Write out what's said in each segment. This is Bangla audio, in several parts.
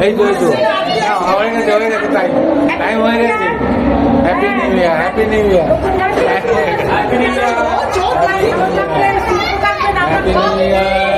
এই তো এই তো না, হয়ে গেছে হয়ে গেছে টাইম টাইম হয়ে গেছে happy new year happy new year happy new year happy new year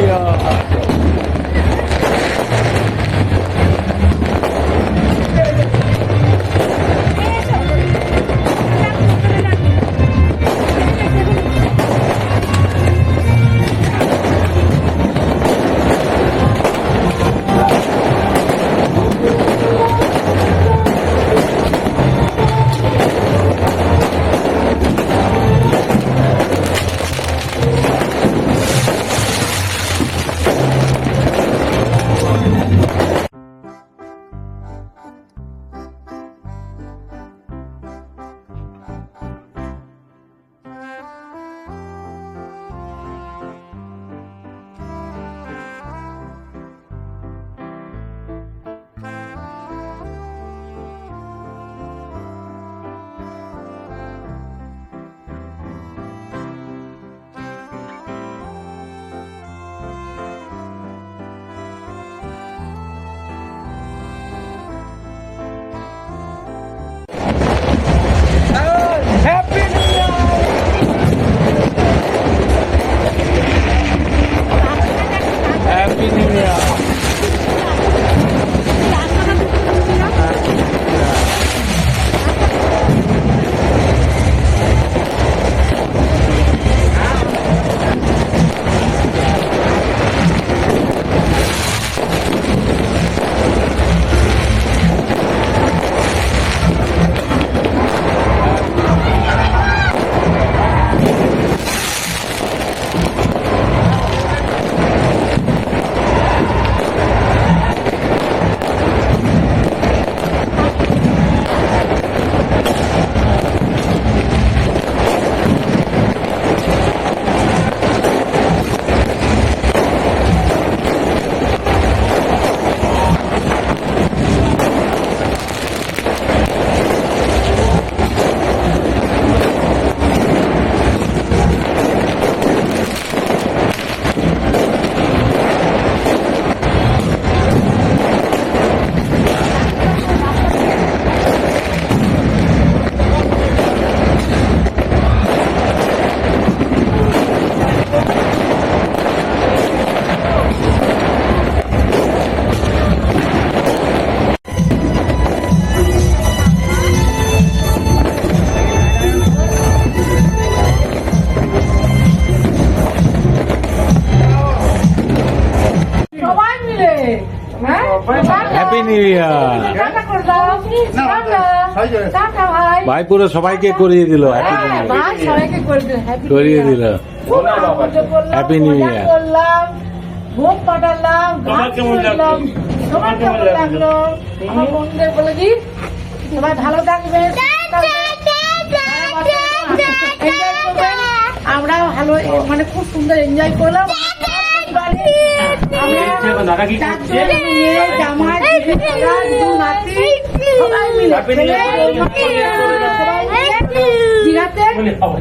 안呀. Happy new year ভাই। পুরো সবাইকে করিয়ে দিল। হ্যাপি নিউ ইয়ার করিয়ে দিল। হ্যাপি নিউ ইয়ার ভালো থাকবে আমরা ভালো মানে খুব সুন্দর এনজয় করলাম।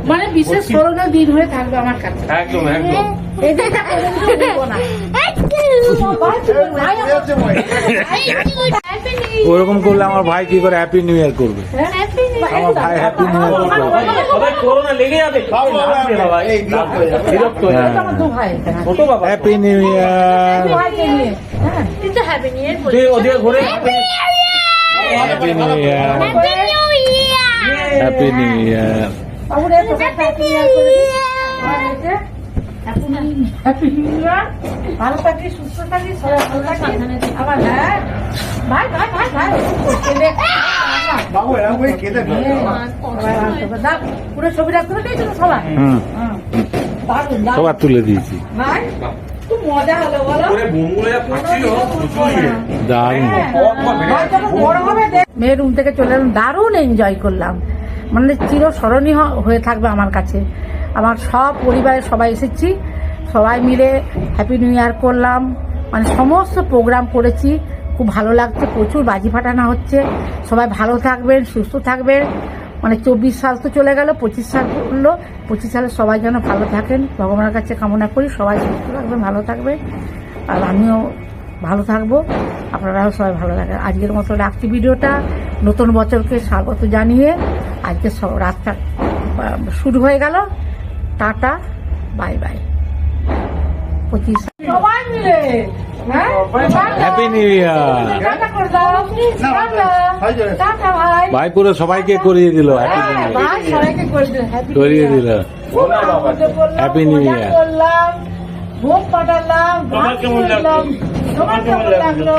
মানে বিশেষ করোনা দিন হয়ে থাকবে আমার কাছে। একদম একদম। ওরকম করলে আমার ভাই কি করে হ্যাপি নিউ ইয়ার করবে আমার ভাই হ্যাপি নিউ ইয়ার করবে happy new year happy new year happy new year তুলে। সবার তুলে দিয়েছি। মেয়ের রুম থেকে চলে এলাম, দারুণ এনজয় করলাম। মানে চিরস্মরণীয় হয়ে থাকবে আমার কাছে। আমার সব পরিবারের সবাই এসেছি। সবাই মিলে হ্যাপি নিউ ইয়ার করলাম। মানে সমস্ত প্রোগ্রাম করেছি। খুব ভালো লাগছে, প্রচুর বাজি ফাটানো হচ্ছে। সবাই ভালো থাকবেন, সুস্থ থাকবেন। মানে চব্বিশ সাল তো চলে গেল, পঁচিশ সাল করল পঁচিশ সালে সবাই যেন ভালো থাকেন। ভগবানের কাছে কামনা করি, সবাই সুস্থ থাকবেন, ভালো থাকবে আর আমিও ভালো থাকব। আপনারাও সবাই ভালো থাকেন আজকের মতো রাখছি ভিডিওটা। নতুন বছরকে স্বাগত জানিয়ে আজকে রাতটা শুরু হয়ে গেল। Tata bye bye. পঁচিশ। সবাই মিলে হ্যাঁ? Happy new year. ভাই পুরো সবাইকে করিয়ে দিল। হ্যাপি নিউ হ্যাঁ, ইয়ার করিয়ে দিল। New মজা Year. করলাম ভোগ পাঠালাম? তোমার কেমন লাগল?